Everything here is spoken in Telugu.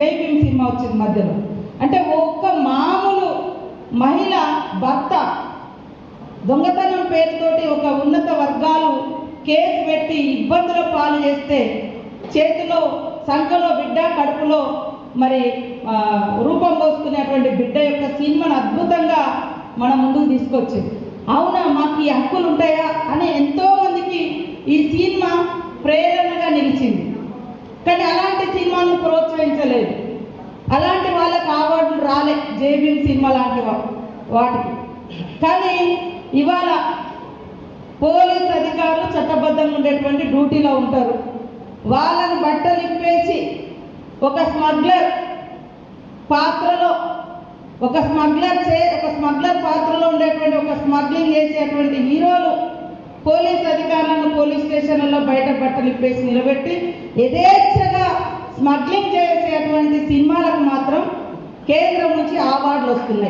జై సినిమా వచ్చింది మధ్యలో. అంటే ఒక్క మామూలు మహిళ భర్త దొంగతనం పేరుతోటి ఒక ఉన్నత వర్గాలు కేసు పెట్టి ఇబ్బందుల పాలు చేస్తే చేతిలో సంఖలో బిడ్డ కడుపులో మరి రూపం పోసుకునేటువంటి బిడ్డ యొక్క సినిమాను అద్భుతంగా మన ముందుకు తీసుకొచ్చింది. అవునా మాకు ఈ హక్కులు ఉంటాయా అని ఎంతో మందికి ఈ సినిమా ప్రేరణగా నిలిచింది. కానీ అలాంటి సినిమాలను ప్రోత్సహించారు రాలే జేబీఎం సినిమా లాంటి వాటికి. కానీ ఇవాళ పోలీస్ అధికారులు చట్టబద్ధంగా ఉండేటువంటి డ్యూటీలో ఉంటారు. వాళ్ళని బట్టలు ఇప్పేసి ఒక స్మగ్లర్ పాత్రలో ఒక స్మగ్లర్ చే ఒక స్మగ్లర్ పాత్రలో ఉండేటువంటి ఒక స్మగ్లింగ్ చేసేటువంటి హీరోలు పోలీస్ అధికారులను పోలీస్ స్టేషన్లలో బయట బట్టలు ఇప్పేసి నిలబెట్టి యథేచ్ఛగా స్మగ్లింగ్ చేసేటువంటి సినిమాలకు మాత్రం కేంద్రం నుంచి అవార్డులు వస్తున్నాయి